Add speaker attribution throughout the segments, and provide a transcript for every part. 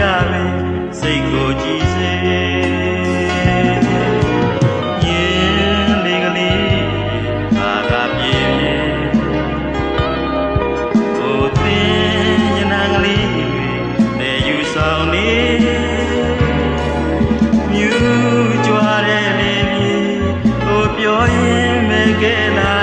Speaker 1: ရလေစိတ်ကိုကြည်စေညင်းလေးကလေးဘာသာပြေပြေဟိုသင်ညနာကလေးနေယူဆောင်နေမြူးကြွားတဲ့လေးဟိုပြောရင်မကဲလား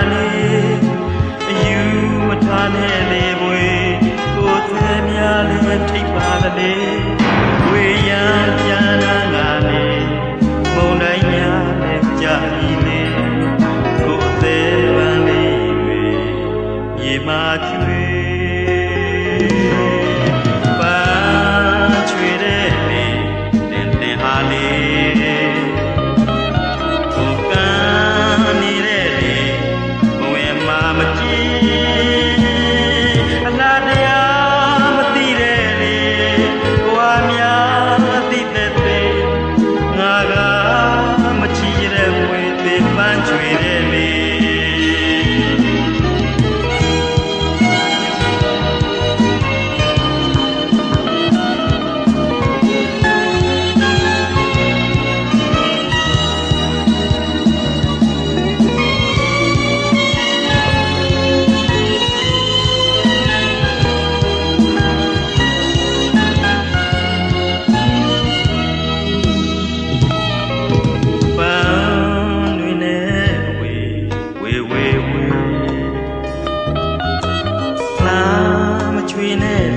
Speaker 1: ရွှေနဲ့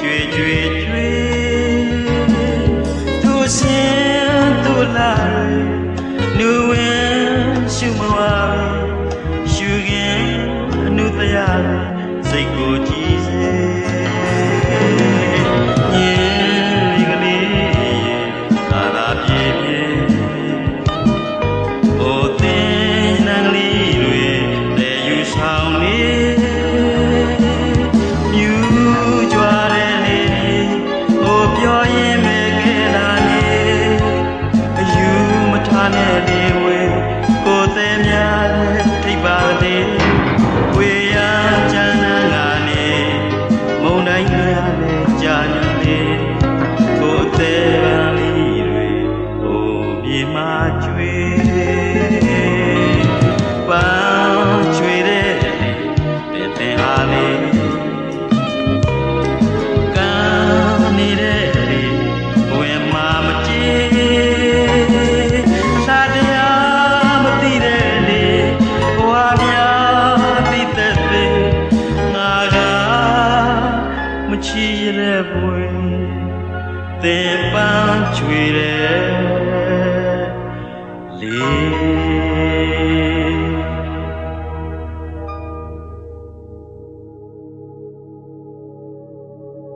Speaker 1: ကြွေကြွေကြွေသူစင်သူလာလူဝင်ရှုမဝါရှုခင်အနုတရားစိတ်ကိုကြည် ဝင်သင်ပန်းချွေတဲ့လေး